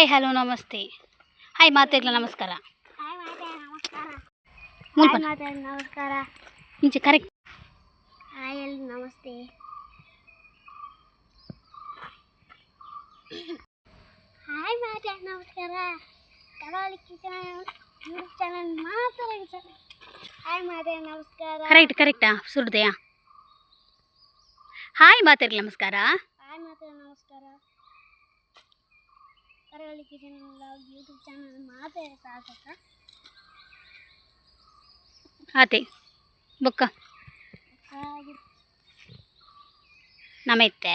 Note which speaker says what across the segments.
Speaker 1: Hi hello ನಮಸ್ತೆ hi ಮಾತೆಗ್ಲ ನಮಸ್ಕಾರ
Speaker 2: ಹಾಯ್ ಮಾತೆ ನಮಸ್ಕಾರ
Speaker 1: ಮುಲ್ಪ
Speaker 2: ಹಾಯ್ ಮಾತೆ ನಮಸ್ಕಾರ
Speaker 1: ಇಂಚೆ ಕರೆಕ್ಟ್
Speaker 2: ಹಾಯ್ ಎಲ್ರು ನಮಸ್ತೆ ಹಾಯ್ ಮಾತೆ ನಮಸ್ಕಾರ ಕರಾವಳಿ ಕಿಚನ್ ಯೂಟ್ಯೂಬ್ ಚಾನಲ್ ಮಾತ್ರ ಹಾಯ್ ಮಾತೆ ನಮಸ್ಕಾರ
Speaker 1: ಕರೆಕ್ಟ್ ಕರೆಕ್ಟಾ ಸುಡ್ದೆಯಾ ಹಾಯ್ ಮಾತೆಗ್ಲ ನಮಸ್ಕಾರ
Speaker 2: ಹಾಯ್ ಮಾತೆ ನಮಸ್ಕಾರ ಕರಾವಳಿ ಕಿಚನ್ ಯೂಟ್ಯೂಬ್ ಚಾನಲ್ ಮಾತೆ ಸಾಧಕ
Speaker 1: ಆತೆ ಬೊಕ್ಕ. ನಮೈತೆ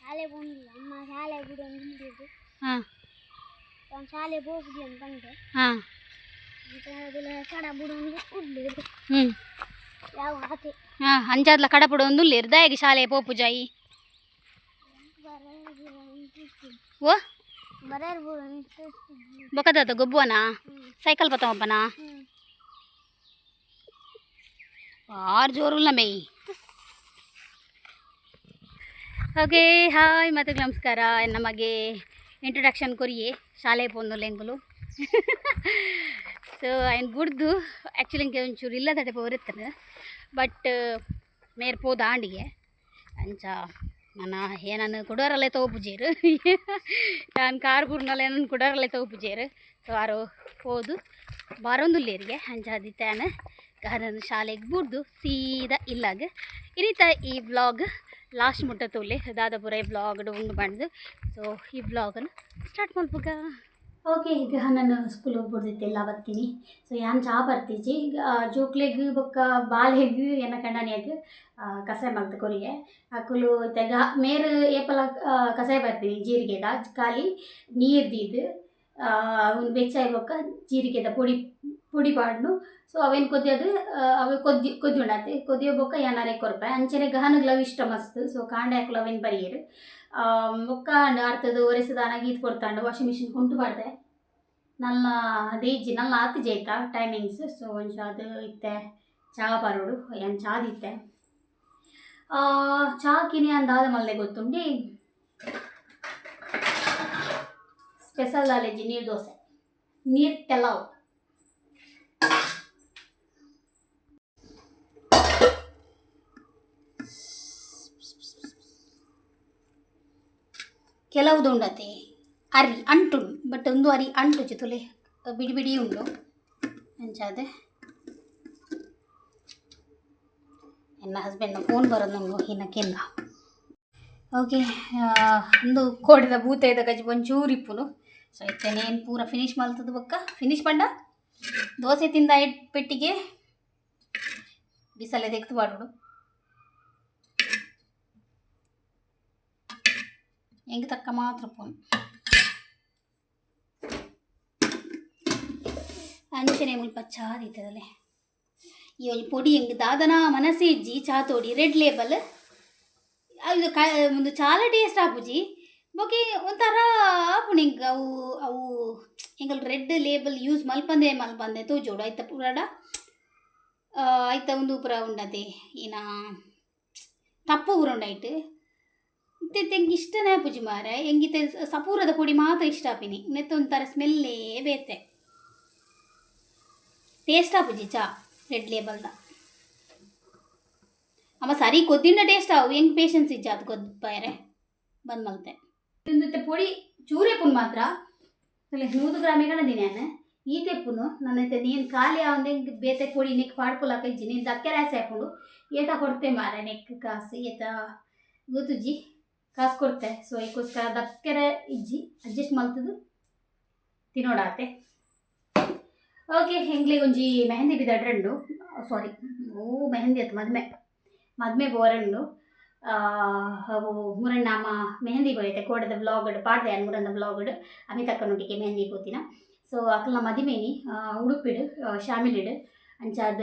Speaker 2: ಶಾಲೆ ಬಂದಿಲ್ಲ ಅಮ್ಮ ಶಾಲೆ ಬಿಡು ಅಂತ ಹಿಂದಿದ್ದು
Speaker 1: ಹಾಂ.
Speaker 2: ನಾನು ಶಾಲೆ ಹೋಗುದಿ ಅಂತ ಬಂದೆ
Speaker 1: ಹಾಂ.
Speaker 2: ಕಡ ಬಿಡು ಅಂದ್ರೆ ಉಡ್ಲಿದ್ದು
Speaker 1: ಹ್ಞೂ
Speaker 2: ಯಾವ ಆತೆ?
Speaker 1: ಹಾಂ ಅಂಜಾದ್ಲ ಕಡಪುಡು ಒಂದು ಇರ್ದಾಗಿ ಶಾಲೆ ಪೋಪು ಜಾಯಿ ಓ ಬಕದ ಗೊಬ್ಬುವನ? ಸೈಕಲ್ ಬತ್ತ ಒಬ್ಬನ ಆರು ಜೋರು ನಮೇ? ಓಕೆ ಹಾಯ್ ಮತ್ತೆ ನಮಸ್ಕಾರ. ನಮಗೆ ಇಂಟ್ರಡಕ್ಷನ್ ಕೊರಿಯೇ. ಶಾಲೆ ಪೋಂದು ಎಂಕುಲು ಸೊ ಆಯ್ನ ಗುಡ್ದು ಆ್ಯಕ್ಚುಲಿ ಹಿಂಗೆ ಒಂಚೂರು ಇಲ್ಲ ತಡೆ ಬರುತ್ತಾನೆ ಬಟ್ ಮೇರ್ ಪೋದ ಆಂಡಿಗೆ. ಅಂಚ ನನ್ನ ಏನನ್ನು ಕುಡೋರಲ್ಲೇ ತಗೋಪುಜೇರು ನಾನು ಕಾರ್ ಬುರ್ನಲ್ಲ ಏನನ್ನು ಕುಡೋರಲ್ಲೇ ಪೂಜೆರು. ಸೊ, ಆರು ಹೋದು. ಬರೋಂದುಲ್ಲೇರಿಗೆ ಹಂಜಾದಿ ಆದಿತ್ತಾನ ಅದನ್ನು ಶಾಲೆಗೆ ಬುಡ್ದು, ಸೀದಾ ಇಲ್ಲಾಗ ಇರಿತ ಈ ವ್ಲಾಗ್ ಲಾಸ್ಟ್ ಮುಟ್ಟ ತೋಲೆ ದಾದಾಪುರ ಈ ವ್ಲಾಗ್ ಉಂಡು ಮಾಡಿದ್ದು ಸೊ, ಈ ವ್ಲಾಗನ್ನು ಸ್ಟಾರ್ಟ್ ಮಾಡ್ಬೇಕ. ಓಕೆ ಈಗ ನಾನು ಸ್ಕೂಲ್ ಹೋಗ್ಬಿಡ್ದಿತ್ತೆಲ್ಲ ಬರ್ತೀನಿ. ಸೊ ಏನು ಚಾ ಬರ್ತೀಜಿ ಜೋಕ್ಲೆಗ್ ಬೊಕ್ಕ ಬಾಳೆಗ್ ಏನ ಕಂಡನಿಯಾಗ ಕಸಾಯ ಮಾಡ್ತ ಕೊರಿಗೆ ಅಕುಲು ತೆಗ, ಮೇರು ಏಪಲ ಕಸಾಯ ಬರ್ತೀನಿ ಜೀರಿಗೆದ ಖಾಲಿ ನೀರ್ದಿದ್ದು ಅವ್ನು ಬೆಚ್ಚಾಯಿ ಬೊಕ್ಕ ಜೀರಿಗೆದ ಪುಡಿ ಪುಡಿ ಪಾಡ್ನು ಸೊ ಅವೇನು ಕೊದ್ಯೋದು ಅವು ಕೊದ್ದಿ ಕೊದ್ದಿ ಉಂಡಾತೆ. ಕೊದ್ದಿಯೋ ಬೊಕ್ಕ ಏನಾರೇ ಕೊರ್ಪೆ. ಅಂಚನೆ ಗಹನಗ್ಲವ್ ಇಷ್ಟ ಮಸ್ತ್. ಸೊ ಕಾಂಡ ಹಾಕಲು ಅವೇನು ಬೊಕ್ಕ ಅರ್ತದು ಒರೆಸದಾನಾಗ ಇದು ಕೊಡ್ತಾಂಡು ವಾಷಿಂಗ್ ಮಿಷಿನ್ ಕುಂಟು ಬಾರ್ದೆ ನಲ್ಲ ದೇಜಿ ನಲ್ಲ ಆತು ಜೈತ ಟೈಮಿಂಗ್ಸ್ ಸೊ ಒಂದು ಅದು ಇತ್ತೆ. ಚಾ ಬರೋಡು ಏನು ಚಾದಿತ್ತೆ ಚಾ ಕಿನಿ ಅಂದಾದ ಮಲ್ಲೆ ಗೊತ್ತುಂಡಿ? ಸ್ಪೆಷಲ್ ಅಲೆಜಿ ನೀರು ದೋಸೆ. ನೀರು ತೆಲಾವು. ಕೆಲವುದು ಉಂಡತೆ? ಅರಿ ಅಂಟು ಬಟ್ ಒಂದು ಅರಿ ಅಂಟು ಚಿತುಲೆ ಬಿಡಿ ಬಿಡಿ ಉಂಡು. ಅಂಚಾದೆ ಎನ್ನ ಹಸ್ಬೆಂಡ್ನ ಫೋನ್ ಬರೋದು ಹಿನ್ನಕ್ಕಿಂದ ಓಕೆ ಒಂದು ಕೋಡಿದ ಭೂತ ಇದ್ದ ಗಜಿ ಒಂಚೂರು ಇಪ್ಪುನು. ಸೊ ಇತ್ತೇನೇನು ಪೂರ ಫಿನಿಶ್ ಮಾಡ್ತದ ಬಕ್ಕ? ಫಿನಿಶ್ ಪಂಡ? ದೋಸೆ ತಿಂದ ಐಟ್ ಪೆಟ್ಟಿಗೆ? ಬಿಸಲೆ ತೆಗೆದು ಮಾಡೋಡು ಹೆಂಗೆ ತಕ್ಕ ಮಾತ್ರ ಫೋನ್ ಅಂಚನೆ ಮುಲ್ಪ ಚಾ ದಿತ್ತದಲ್ಲೇ ಈ ಪೊಡಿ ಹೆಂಗೆ ದಾದನ ಮನಸ್ಸೆ ಇಜ್ಜಿ ಚಾ ತೋಡಿ, ರೆಡ್ ಲೇಬಲ್ ಅದು ಕ, ಒಂದು ಚಾಲ ಟೇಸ್ಟ್ ಆಪುಜಿ ಓಕೆ ಒಂಥರ ಆಪುಣಿ ಹಿಂಗೆ ಅವು ಅವು ಹಿಂಗಲ್ ರೆಡ್ ಲೇಬಲ್ ಯೂಸ್ ಮಲ್ಪಂದೆ ಮಲ್ಪಂದೆ ತೋಜೋಡು ಆಯ್ತ ಪುರಾಡ? ಆಯ್ತ ಒಂದು ಪುರ ಉಂಡತೆ. ಏನ, ತಪ್ಪು ಪುರ ಉಂಡಾಯ್ತು. ಇತ್ತೆ ತೆಂಗೆ ಇಷ್ಟನೇ ಪೂಜೆ ಮಾರೆ ಹೆಂಗಿತ್ತೆ ಸಪೂರದ ಪುಡಿ ಮಾತ್ರ ಇಷ್ಟ ಆಪಿನಿ ನೆತ್ತ ಒಂಥರ ಸ್ಮೆಲ್ಲೇ ಬೇತೆ. ಟೇಸ್ಟ್ ಆಪುಜಿ ಚಾ ರೆಡ್ ಲೇಬಲ್ದ ಅಮ್ಮ ಸರಿ ಕೊದ್ದಿಂಡ ಟೇಸ್ಟ್ ಆವು ಹೆಂಗೆ ಪೇಷನ್ಸ್ ಇಜ್ಜ ಅದು ಪಾಯರೆ ಬಂದ್ ಮಲ್ತೆ. ತಿಂದಿತ್ತೆ ಪುಡಿ, ಚೂರೆ ಪುನ್ ಮಾತ್ರ. ನೂರು ಗ್ರಾಮಿಗಳ ದಿನ ಈ ತೆಪ್ಪುನು ನನ್ನ ನೀನು ಖಾಲಿ ಅವಂದೆ ಬೇತೆ ಪುಡಿ ನೆಕ್ ಪಾಡ್ಕೊಲಾಕ ಇಜ್ಜಿ. ನೀನು ದಕ್ಕೆ ರಾಸಿ ಹಾಕೊಂಡು. ಏತ ಕೊಡ್ತೆ ಮಾರೆ ನೆಕ್ ಕಾಸು, ಏತ. ಗೊತ್ತುಜ್ಜಿ ಕಾಸು ಕೊಡ್ತೆ ಸೊ ಇದಕ್ಕೋಸ್ಕರ ದಕ್ಕೆರೆ ಇಜ್ಜಿ, ಅಡ್ಜಸ್ಟ್ ಮಲ್ತದು ತಿನ್ನೋಡಾತೆ. ಓಕೆ ಹೆಂಗ್ಲಿ ಒಂಜಿ ಮೆಹಂದಿ ಬಿದ್ದಡ್ರಂಡು ಸಾರಿ ಓ, ಮೆಹಂದಿ ಅತ್ತು ಮದ್ಮೆ. ಮದ್ಮೆ ಬೋರಂಡು. ಅವು ಮುರಣ್ಣಮ್ಮ ಮೆಹಂದಿ ಬೋಯೈತೆ, ಕೋಡದ ಬ್ಲಾಗಡ್ ಪಾಡ್ದೆ ಮುರನ್ನ ಬ್ಲಾಗಡ್ ಅಮಿತಕ್ಕನೊಟ್ಟಿಗೆ ಮೆಹಂದಿ ಪೋತಿನ. ಸೊ ಅಕ್ಕಲ ಮದಿಮೇನಿ ಉಡುಪಿಡು ಶಾಮಿಲಿಡು, ಅಂಚಾದ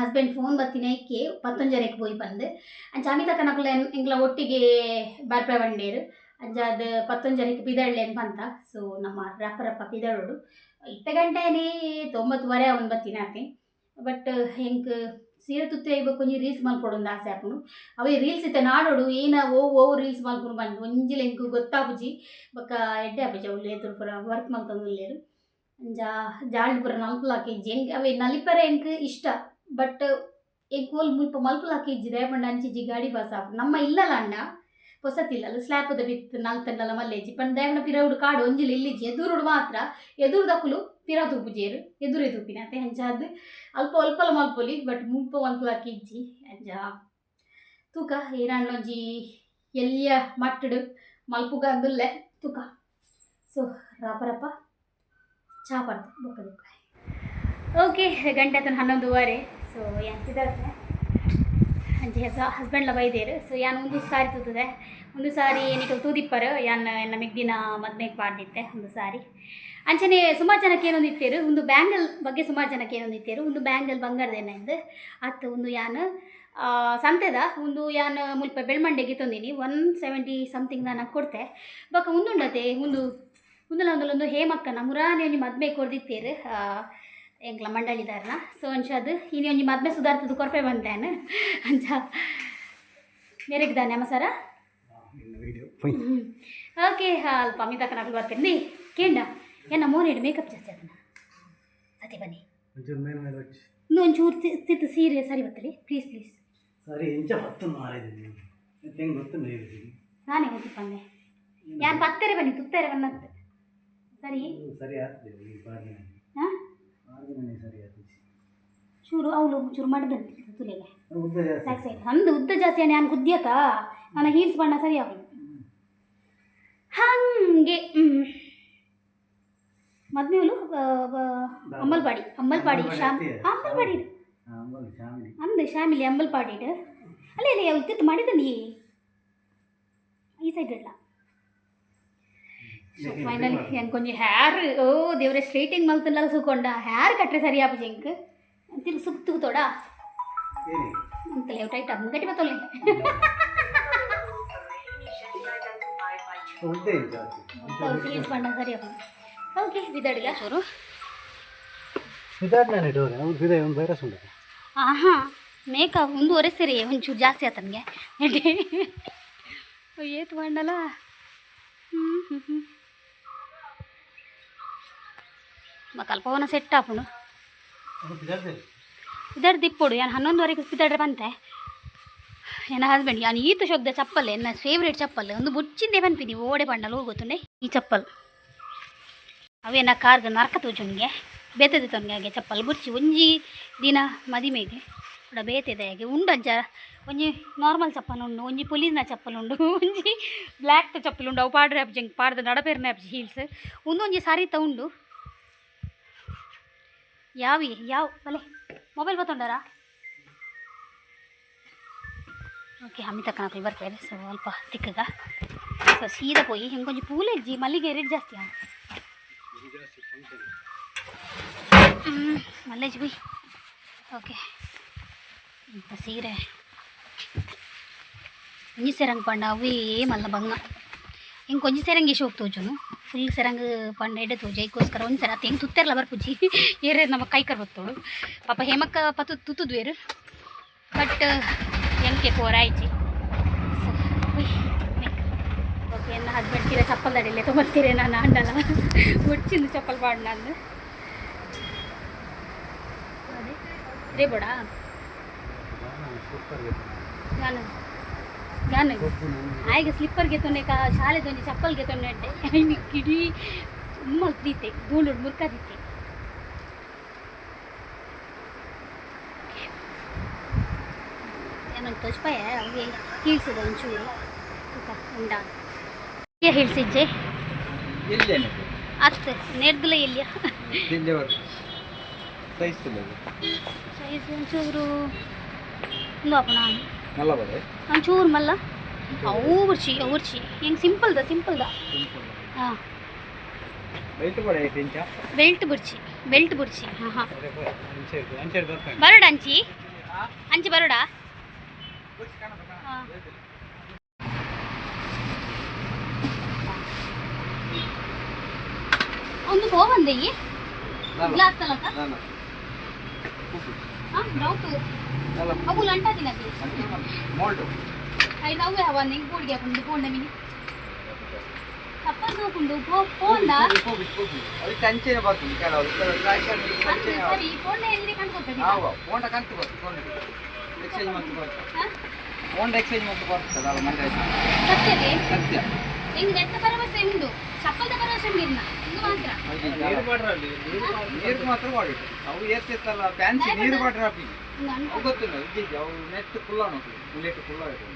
Speaker 1: ಹಸ್ಬೆಂಡ್ ಫೋನ್ ಬತ್ತಿನ ಇಕ್ಕೆ ಪತ್ತೊಂಜರೆಕ್ ಹೋಗಿ ಬಂದು. ಅಂಚ ಅಮಿತಕ್ಕ ನಕುಲ ಎಂಗ್ಲ ಒಟ್ಟಿಗೆ ಬರ್ಪೆ ಬಂಡೇರು. ಅಂಚಾದ ಪತ್ತೊಂಜರೆಕ್ ಪಿದಳ್ಳೆನ್ ಪಂತ ಸೊ ನಮ್ಮ ರಪ್ಪರಪ್ಪ ರಪ್ಪ ಪಿದಳುಡು. ಇತ್ತ ಗಂಟೆನೇ ತೊಂಬತ್ತುವರೆ ಅವನು ಬತ್ತಿನ ಆಕೆ ಬಟ್ ಹೆಂಗೆ ಸೀರೆ ತುತ್ತಿ ಐಬೇಕು ಒಂಜಿ ರೀಲ್ಸ್ ಮಲ್ಪೊಡು ಆಸೆ ಹಾಕೊಂಡು. ಅವೇ ರೀಲ್ಸ್ ಇತ್ತ ನಾಡೋಡು, ಏನ ಓ ಓ ರೀಲ್ಸ್ ಮಲ್ಕೊಂಡು ಬಂದು ಒಂಜಿಲ್ ಎಂಕು ಗೊತ್ತಾಪುಜಿ. ಬಕ್ಕ ಎಡ್ಡೆ ಆಪುಜಿ ಅವ್ಳು ಏತುಡು ಪೂರ ವರ್ಕ್ ಮಲ್ತೊಂದುಲ್ಲೆರ್ ಅಂಜಾ ಜಾಳ್ಡ್ ಪೂರ ನಲ್ಪುಲಾಕ ಎಂಕ್ ಅವೇ ನಲಿಪರೆ ಎಂಕ್ ಇಷ್ಟ? ಬಟ್ ಎಂಕ್ ಓಲ್ ಮುಲ್ಪ ಮಲ್ಪುಲಾಕ ಇಜ್ಜಿ ದಯಪಂಡ ಅಂಚಿಜ್ಜಿ ಗಾಡಿ ಬಾಸ ನಮ್ಮ ಇಲ್ಲಲ್ಲ ಅಣ್ಣ ಹೊಸತಿಲ್ಲ ಸ್ಲ್ಯಾಪದ ಬಿತ್ತು ನಲ್ತಂಡಲ ಮಲ್ಲೇಜಿ ಪಂಡ ದಯಪಂಡ ಪಿರವುಡು ಕಾಡು ಒಂಜಿಲ ಇಲ್ಲಿಜ್ಜಿ ಎದುರುಡು ಮಾತ್ರ ಎದುರು ದಕ್ಕುಲು ಪಿರ ತೂಪುಜೇರು ಎದುರು ತೂಪಿನತೆ ಅಂಚ ಅದು ಅಲ್ಪ ಅಲ್ಪಲ ಮಲ್ಪೊಲಿ ಬಟ್ ಮುಲ್ಪ ಮಲ್ಪುಲಾಕ ಇಜ್ಜಿ ಅಂಜ ತೂಕ ಏನಾಂಡ್ಲೊಂಜಿ ಎಲ್ಲಿಯ ಮಟ್ಟಡು ಮಲ್ಪುಗ ಅಂದುಲ್ಲೆ ತೂಕ ಸೊ ರಾಪರಪ್ಪ ಚಾ ಬೊಕ್ಕ ಓಕೆ ಗಂಟೆ ಹನ್ನೊಂದುವರೆ ಸೊ ಯಾನ್ ಸಿದ್ಧಾರ್ಥ ಅಂಚೆ ಹೆಸ ಹಸ್ಬೆಂಡ್ಲ ಬೈದೇರು ಸೊ ಯಾನ್ ಒಂದು ಸಾರಿ ತೂತದೆ ಒಂದು ಸಾರಿ ಏನಿಗೆ ತೂದಿಪ್ಪರು ಯಾನ್ ನಮಗೆ ದಿನ ಮದ್ಮೆಗೆ ಪಾಡ್ದಿತ್ತೆ ಒಂದು ಸಾರಿ ಅಂಚನೆ ಸುಮಾರು ಜನಕ್ಕೆ ಏನೊಂದು ಇತ್ತೇರು ಒಂದು ಬ್ಯಾಂಗಲ್ ಬಗ್ಗೆ ಸುಮಾರು ಜನಕ್ಕೆ ಏನೊಂದು ಇತ್ತೇರು ಒಂದು ಬ್ಯಾಂಗಲ್ ಬಂಗಾರದೇನೆಂದು ಅತ್ತು ಒಂದು ಯಾನ್ ಸಂತೆದ ಒಂದು ಯಾನ್ ಮುಲ್ಪ ಬೆಳ್ಮಂಡೆಗೆ ತಂದಿನಿ ಒನ್ ಸೆವೆಂಟಿ ಸಮಥಿಂಗ್ ನಾನು ಕೊಡ್ತೆ ಬಕ ಉಂದುಂಡತೆ ಒಂದು ಉಂದುಲ ಒಂದೊಂದು ಹೇಮಕ್ಕನ ಮುರಾನೆ ಒಂಜಿ ಮದ್ಮೆ ಕೊಡ್ದಿತ್ತೇರು ಎಂಕ್ಲ ಮಂಡಳಿದಾರಲ್ಲ ಸೊ ಅಂಶ ಅದು ಇನಿ ಒಂಜಿ ಮದ್ಮೆ ಸುಧಾರ್ಥದ ಕೊರಪೆ ಬಂದೇನು ಅಂಚ ಮೇರೆಗಿದ್ದಾನೆ ಅಮ್ಮ ಸರ? ಓಕೆ ಅಲ್ಪ ಅಮಿತಾ ಕನಾಕಲ್ ಬರ್ತೀನಿ ಕೇಂಡ ಏನ ಮೋನಿಡು ಮೇಕಪ್ ಜಾಸ್ತಿ ಅದನ್ನ ಸತಿ ಬನ್ನಿ. ಇನ್ನೂ ಒಂಚೂರು ಸ್ಥಿತಿ ಸೀರೆ ಸರಿ ಬರ್ತೀರಿ ಪ್ಲೀಸ್ ಪ್ಲೀಸ್
Speaker 3: ಸರಿ ಇಂಚ ಹತ್ತು ಮಾರಿದ್ದೀನಿ
Speaker 1: ನಾನೇ. ಹೋಗಿಪ್ಪಂದೆ ಯಾರು ಬತ್ತಾರೆ ಬನ್ನಿ ತುತ್ತೆರೆ ಬನ್ನತ್ತೆ. ಸರಿ?
Speaker 3: ಸರಿ
Speaker 1: ಹಾಂ? ಚೂರು ಅವಳು ಚೂರು ಮಾಡಿದಂತೆ ತುಲೆಗೆ.
Speaker 3: ಉದ್ದ ಜಾಸ್ತಿ.
Speaker 1: ಬ್ಯಾಕ್ ಸೈಡ್ ಅಂದು ಉದ್ದ ಜಾಸ್ತಿ ನಾನು ಗುದ್ದಿಯಕ ನನ್ನ ಹೀಲ್ಸ್ ಬಣ್ಣ ಸರಿ ಅವಳು ಹಂಗೆ. ಮದ್ಮೇಲು ಅಂಬಲ್ಪಾಡಿ. ಅಂಬಲ್ಪಾಡಿ ಶಾಮ್ ಅಂಬಲ್ಪಾಡಿ. ಅಂದು ಶಾಮಿಲಿ ಅಂಬಲ್ಪಾಡಿ. ಅಲ್ಲೇ ಅಲ್ಲೇ ಅವಳು ತಿತ್ತು ಮಾಡಿದ ನೀ ಈ ಸೈಡ್ ಇಲ್ಲ ಫೈನಲಿ ಕೊಂಚ ಹ್ಯಾರ್ ಓ ದೇವ್ರೆ ಸ್ಟ್ರೈಟಿಂಗ್ ಮಲ್ತಲ್ಲ ಸುಕೊಂಡ. ಹ್ಯಾರ್ ಕಟ್ರೆ ಸರಿ ಆಪು ಜಿಂಕ್. ತಿರ್ಗಿ ಸುಕ್ ತೋಡ.
Speaker 3: ಅಂತ
Speaker 1: ಅಂತಲೇ ಟೈಟ್ ಆಗ ಗಟ್ಟಿ ಬತ್ತೋಲೆ ಸರಿ ಆಪು ಓಕೆ ಬಿದಡಿಗ ಚೂರು.
Speaker 3: ಸಿದ್ಧಾರ್ಥ ನಾನು ಇಡೋರೆ ಅವ್ರು ಸಿದ್ಧ ಒಂದು ವೈರಸ್ ಉಂಟು.
Speaker 1: ಆಹಾ ಮೇಕಪ್ ಒಂದೂವರೆ ಸರಿ ಒಂಚೂರು ಜಾಸ್ತಿ ಆತನಿಗೆ ಏತು ಮಾಡಲ್ಲ ಹ್ಞೂ ಹ್ಞೂ ಹ್ಞೂ ಕಲ್ಪವನ ಸೆಟ್
Speaker 3: ಅದು ಸಿದ್ಧಾರ್ಥ
Speaker 1: ಇದರ ದಿಪ್ಪುಡು ಯಾನು ಹನ್ನೊಂದುವರೆಗೆ ಬಿದ್ದಾಡ್ರೆ ಬಂತೆ ನನ್ನ ಹಸ್ಬೆಂಡ್ ಯಾನು ಈತು ಶೋಗ್ದ ಚಪ್ಪಲ್, ಎನ್ನ ಫೇವ್ರೇಟ್ ಚಪ್ಪಲ್, ಒಂದು ಬುಚ್ಚಿಂದೆ ಬಂತೀನಿ ಓಡೆ ಬಣ್ಣಲು ಹೋಗುತ್ತುಂಡೆ ಈ ಚಪ್ಪಲ್. ಅವೇನ ಕಾರ್ಗ ನರಕ ತೋಜುನ್ಗೆ ಬೇತದೆ ತೊನ್ಗೆ ಹಾಗೆ ಚಪ್ಪಲ್ ಬುಚ್ಚಿ, ಒಂಜಿ ದಿನ ಮದಿಮೆಗೆ ಕೂಡ ಬೇತಿದೆ ಹಾಗೆ ಉಂಡಜ್ಜ ಒಂಜಿ ನಾರ್ಮಲ್ ಚಪ್ಪಲ್ ಉಂಡು, ಒಂಜಿ ಪುಲಿನ ಚಪ್ಪಲ್ ಉಂಡು, ಒಂಜಿ ಬ್ಲ್ಯಾಕ್ ಚಪ್ಪಲ್ ಉಂಡು, ಅವು ಪಾಡ್ರೆ ಆಪ್ಜಿ ಪಾಡ್ದ ನಡಪೇರ್ನೆ ಆಪ್ಜಿ ಹೀಲ್ಸ್ ಒಂದೊಂಜಿ ಸಾರಿತ ಉಂಡು. ಯಾವಿ, ಯಾವ, ಬಲೆ. ಮೊಬೈಲ್ ಬತ್ತೊಂಡಾರ? ಓಕೆ ಅಮಿತ ಕಣಕಲ್ ಬರ್ತೇವೆ ಸೊ ಸ್ವಲ್ಪ ತಿಕ್ಕಗ. ಸೊ ಸೀದಾ ಹಿಂಗೆ ಕೊಂಚ ಪೂಲೆ ಇಜ್ಜಿ ಮಲ್ಲಿಗೆ ರೇಟ್ ಜಾಸ್ತಿ ಮಲ್ಲೇಜ್ ಬೈ. ಓಕೆ ಇಂಥ ಸೀರೆ. ಒಂಜಿ ಸೆರಂಗ್ ಪಂಡ ಅವೇ ಮಲ್ಲ ಬಂಗ ಹಿಂಗೆ ಕೊಂಚ ಸೆರಂಗ್ ಇಶ್ ಹೋಗ್ತೋಜುನು ಫುಲ್ ಸೆರಂಗ್ ಪಂಡ ಎಡೆ ತೋಜ ಇದಕ್ಕೋಸ್ಕರ ಒಂದು ಸರ ಹೆಂಗೆ ತುತ್ತೆರಲ್ಲ ಬರ್ಪುಜಿ ಏರೇ ನಮ್ಮ ಕೈ ಕರ್ಬತ್ತೋಳು ಪಾಪ ಹೇಮಕ್ಕ ಪತ್ತು ತುತ್ತುದ್ವೇರು ಬಟ್ ಹೆಂಗೆ ಪೋರಾಯ್ಚಿ ಓಕೆ ನನ್ನ ಹಸ್ಬೆಂಡ್ ತೀರ ಚಪ್ಪಲ್ ದಡಿಲೆ ತೊಗೊಂತೀರಿ ನಾನು ಅಂಡಲ್ಲ ಮುಚ್ಚಿಂದು ಚಪ್ಪಲ್ ಬಾಡ ನಾನು ಅದೇ. ರೇ ಬೋಡ ನಾನು ನಾನು ಸ್ಲಿಪ್ಪರ್ ಗೆತೊಂಡೆ ತೊಂಡೆ ಕಾ ಶಾಲೆ ದೊಂಜಿ ಚಪ್ಪಲ್ ತೊಂಡೆ ಅಂತೆ. ಐನಿ ಕಿಡಿ ಪ್ರೀತೆ ಧೂಳು ಮುರ್ಕದಿತ್ತೆ ಏನಂತ ತೋಚ್ಪಾಯ ಅವಿಗೆ ಹೀಲ್ಸದ ಒಂಚೂರು. ಉಂಡ. ಹಿಡ್ಸಿಜ್ಜೆ
Speaker 3: ಅಷ್ಟೆ
Speaker 1: ಅತ್ತ
Speaker 3: ಇಲ್ಲ ಸೈಜ್
Speaker 1: ಸೈಜ್ ಒಂಚೂರು ಇಲ್ಲ ಅಪ್ಪ ನಾನು.
Speaker 3: ನಲ್ಲ ಬರೆ
Speaker 1: ಒಂಚೂರು ಮಲ್ಲ. ಅವು ಉರ್ಚಿ ಉರ್ಚಿ ಹೆಂಗೆ ಸಿಂಪಲ್ದ ಸಿಂಪಲ್ದ. ಹಾಂ.
Speaker 3: ಬೆಲ್ಟ್ ಬರೆ
Speaker 1: ಬೆಲ್ಟ್ ಬುರ್ಚಿ ಬೆಲ್ಟ್ ಬುರ್ಚಿ. ಹಾಂ ಹಾಂ. ಬರೋಡ ಅಂಚಿ? ಅಂಚಿ ಬರೋಡ? ಹಾಂ. ಒಂದು ಹೋಗಂದೆ ಗ್ಲಾಸ್ ತಲಕ ಅವು ಲಂಟ
Speaker 4: ಮೋಲ್ಟು
Speaker 1: ಅಯ್ಯ ನವ್ವೆ ಹವ ನಿಂಗೆ ಕೂಡಿಗೆ ಹಾಕೊಂಡು ಪೋಂಡ ಮಿನಿ ನೋಕೊಂಡು ಪೋಂಡ
Speaker 4: ಅದಕ್ಕೆ ಅಂಚೆನೆ ಬರ್ತದೆ ಕೆಲವು
Speaker 1: ಸರಿ ಪೋಂಡ ಎಲ್ಲಿ ಕಂಡ್ಕೊಳ್ತದೆ
Speaker 4: ಫೋಂಡ ಕಂತು ಬರ್ತದೆ ಫೋನ್ ಎಕ್ಸ್ಚೇಂಜ್ ಮತ್ತು ಬರ್ತದೆ. ಫೋನ್ ಎಕ್ಸ್ಚೇಂಜ್ ಮತ್ತು ಬರ್ತದೆ ಅಲ್ಲ ಮಂಡ್ಯ. ಸತ್ಯ.
Speaker 1: ಹೆಂಗ್ ಎಂತ ಭರವಸೆ ಉಂಟು? ಚಪ್ಪಲ್ದ ಭರವಸೆ ಉಂಡಿಲ್ಲ ಇದು ಮಾತ್ರ.
Speaker 4: ನೀರು ಮಾತ್ರ ಮಾಡಿಟ್ಟು ಅವು ಎತ್ತಿತ್ತಲ್ಲ ಫ್ಯಾನ್ಸಿ ನೀರು ಬಾಟ್ರಿ ಹಾಕಿ
Speaker 1: ಹಿಂಗ್ ಅನ್ಕೊ-
Speaker 4: ಅವು ಗೊತ್ತಿಲ್ಲ ಇದ್ದಿದ್ದು ಅವು ನೆಟ್ ಫುಲ್ಲ ನೋಡ್ರಿ ಬುಲೆಟ್ ಫುಲ್ಲ ಇಟ್ಟು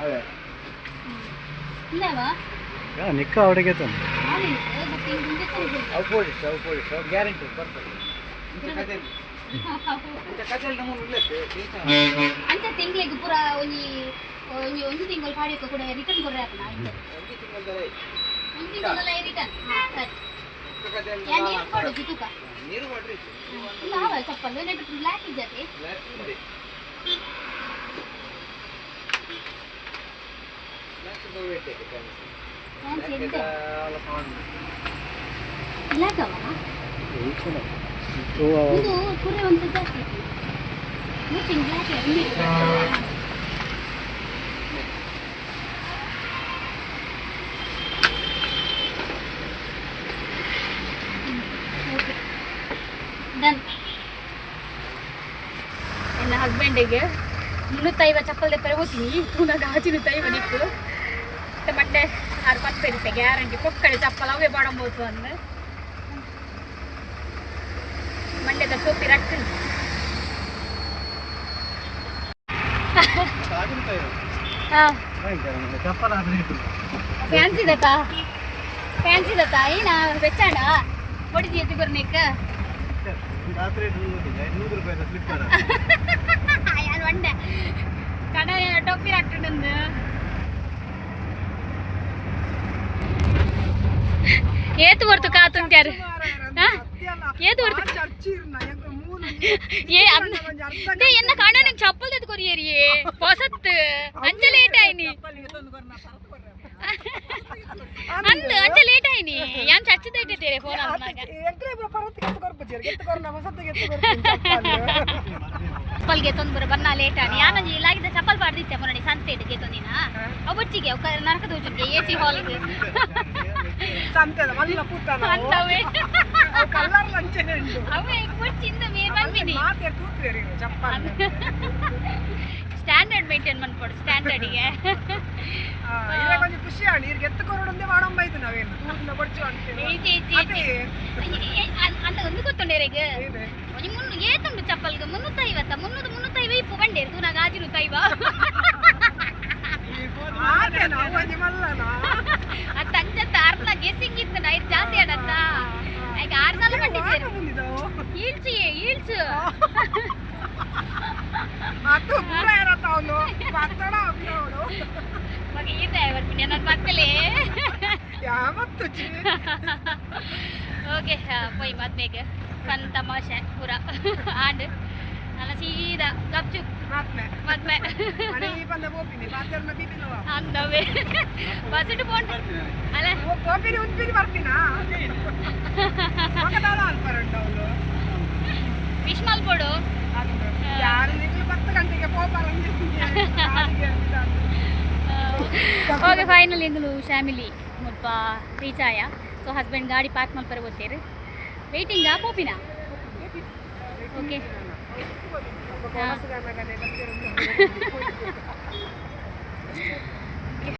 Speaker 4: ಅದೇ.
Speaker 1: ಇಲ್ಲವ?
Speaker 3: ನಿಕ್ಕ ಅವಡಿಗೆ ತಂದು.
Speaker 4: ಅವು ಪೊಲೀಸ್ ಅವು ಪೊಲೀಸ್ ಅವು ಗ್ಯಾರಂಟಿ ಬರ್ತದೆ. ಇಂಥ ಕಥೆಯಲ್ಲಿ. ಇಂಥ ಕಥೆಯಲ್ಲಿ ನಮಗೆ ಉಳ್ಳತ್ತೆ
Speaker 1: ಅಂಚ ತಿಂಗಳಿಗೆ ಪೂರ ಒಂಜಿ ಒಂಜಿ ಒಂದು ತಿಂಗಳು ಪಾಡಿಯಕ್ಕೆ ಕೂಡ ರಿಟರ್ನ್ ಕೊಡ್ರೆ ಆಪನ ಆಯ್ತು
Speaker 4: ಒಂದು ತಿಂಗಳದಲ್ಲಿ
Speaker 1: ಒಂದು ತಿಂಗಳ ರಿಟರ್ನ್ ಸರಿ.
Speaker 4: ಇಂಥ ಕಥೆಯಲ್ಲಿ
Speaker 1: ಯಾ ನೀರು ಕೊಡು ಜಿತುಕ
Speaker 4: ನೀರು ಬಾಟ್ರಿ
Speaker 1: ಇಲ್ಲ ಆವ ಚಪ್ಪಲ್ ನೆಟ್ಟು ಬ್ಲ್ಯಾಕ್ ಇದ್ದತೆ
Speaker 4: ಇದೆ
Speaker 1: ಫ್ಯಾನ್ಸಿ ಎಂತ ಬ್ಲ್ಯಾಕ್ ಅವ? ಇದು ಪೂರ ಒಂದು ಜಾಸ್ತಿ ಇತ್ತು ಮೂಚಿಂಗ್ ಬ್ಲ್ಯಾಕ್ ಎಲ್ಲಿ ಡನ್ ನನ್ನ ಹಸ್ಬೆಂಡಿಗೆ ಮುನ್ನೂತ್ತೈವ ಚಪ್ಪಲ್ ದೆಪ್ಪರೆ ಹೋಗ್ತೀನಿ ತೂನ ಗಾಜಿನ ತೈವ ನಿಕ್ಕು ಮತ್ತೆ ಮಂಡೆ ಆರು ಪತ್ತೆ ಗ್ಯಾರಂಟಿ. ಕೊಕ್ಕಡೆ ಚಪ್ಪಲ್ ಅವೇ ಬಾಡಂಬೋದು ಅಂದ. ಮಂಡ್ಯದ ಟೋಪಿ ರಟ್ಟು. ಹಾಂ.
Speaker 3: ಚಪ್ಪಲ ಆದ್ರೆ
Speaker 1: ಫ್ಯಾನ್ಸಿ ದತ್ತ? ಫ್ಯಾನ್ಸಿ ದತ್ತ? ಏನ? ಬೆಚ್ಚಾಡ? ಹೊಡಿದಿ ಎತ್ತಿಗೊರ್ನಿಕ್ಕ
Speaker 3: ರಾತ್ರಿ ನೂರು ರೂಪಾಯಿ ಸ್ಲಿಪ್ ಮಾಡ
Speaker 1: ಯಾರು ಮಂಡೆ ಕಡ ಟೋಪಿ ರಟ್ಟು ನಂದು ಏತು ಬರ್ತು ಕಾತುಂಟ್ಯಾರು ಏತು ಬರ್ತು ಏ ಅನ್ನ ದೇ ಎನ್ನ ಕಾಣ ನಂಗೆ ಚಪ್ಪಲ್ ತೆತ್ತು ಕೊರಿಯರಿ? ಹೊಸತ್ ಅಂಚ ಲೇಟ್ ಆಯ್ನಿ. ಅಂದ ಅಂಚ ಲೇಟ್ ಆಯ್ನಿ. ಯಾನ್ ಚಚ್ಚದ ಇಟ್ಟಿದ್ದೀರಿ ಫೋನ್ ಅನ್ನಾಗ ಚಪ್ಪಲ್ಗೆ ಬರ ಬನ್ನ ಲೇಟ್ ಆನಿ ಯಾನಂಜಿ ಇಲ್ಲಾಗಿದ್ದ ಚಪ್ಪಲ್ ಪಾಡ್ದಿತ್ತೆ ಮೊನ್ನೆ ಸಂತೆ ಗೆತ್ತೊ ನೀನ. ಅವು ಬಚ್ಚಿಗೆ ಅವು ನರಕದ ಉಜ್ಜಿಗೆ ಎ ಸಿ ಹಾಲ್ಗೆ ಅಂತವೇ ಅವೇ. ಬಚ್ಚಿಂದ ಮೇರ್ ಬಂದ್ಬಿನಿ ಸ್ಟ್ಯಾಂಡರ್ಡ್ ಮೇಂಟೈನ್ ಮಾಡ್ಕೊಡು ಸ್ಟ್ಯಾಂಡರ್ಡಿಗೆ
Speaker 5: ಖುಷಿ ಆಗಿ ಇವ್ರಿಗೆ ಎತ್ತು ಕೊರಡೊಂದೇ ಮಾಡಂಬಾಯ್ತು ನಾವೇನು? ತೂರಿನ ಬಡ್ಚು
Speaker 1: ಈಚೆ ಅಂತ ಒಂದು ಗೊತ್ತುಂಡೇರೆಗ ಮುನ್ನು ಏತುಂಡು ಚಪ್ಪಲ್ಗೆ? ಮುನ್ನೂತ್ತೈವತ್ತ ಮುನ್ನೂರು ಮುನ್ನೂತ್ತೈವ ಇಪ್ಪು ಬಂಡೇರು ತೂನ ಗಾಜಿನ ತೈವ ಅತ್ತ ಅಂಚತ್ತ ಅರ್ಧ ಗೆಸಿಂಗ್ ಇತ್ತು ನಾ ಇದು ಜಾಸ್ತಿ ಆಡತ್ತ? ಈಗ ಆರು ನಾಲ್ಕು ಗಂಟೆ
Speaker 5: ಮುಂದಿದವು
Speaker 1: ಈಳ್ಚಿ ಈಳ್ಚು.
Speaker 5: ಅದು ಪೂರ ಇರತ್ತ ಅವನು. ಮಾತಾಡ ಅವನು
Speaker 1: ಮಗ ಇದೆ ಬರ್ತೀನಿ ನನ್ನ ಮಕ್ಕಳೇ.
Speaker 5: ಯಾವತ್ತು
Speaker 1: ಓಕೆ ಪೋಯ್ ಮದ್ಮೆಗೆ ಸಣ್ಣ ತಮಾಷೆ ಪೂರ ಆಂಡ್ ನನ್ನ ಸೀದಾ ಗಪ್ಚು
Speaker 5: ಮಾತ್ಮೆ
Speaker 1: ಮದ್ಮೆ
Speaker 5: ಮನೆ ಈ ಬಂದ ಹೋಗ್ತೀನಿ ಪಾತ್ರನ ಬೀಬಿನವ
Speaker 1: ಅಂದವೇ ಬಸ್ಸಿಟ್ಟು ಪೋಂಡ್ ಅಲ್ಲ
Speaker 5: ಹೋಗ್ತೀನಿ ಉದ್ಬಿನಿ ಬರ್ತೀನಾ ಮಗದಾಳ ಅನ್ಪರಂಟ ಅವನು
Speaker 1: ವಿಶ್ ಮಲ್ಕೊಡು
Speaker 5: ಯಾರು ನಿಗ್ಲು ಹತ್ತು ಗಂಟೆಗೆ ಪೋಪರ್
Speaker 1: ಓಕೆ ಫೈನಲ್ ಇಂದಲು ಫ್ಯಾಮಿಲಿ ಮುಲ್ಪ ರೀಚ್ ಆಯ ಸೊ ಹಸ್ಬೆಂಡ್ ಗಾಡಿ ಪಾರ್ಕ್ ಮಲ್ಪರೆ ಗೊತ್ತೇರು ವೆಯ್ಟಿಂಗಾ ಪೋಪಿನ? ಓಕೆ
Speaker 5: ಅಂದಿದ್ದು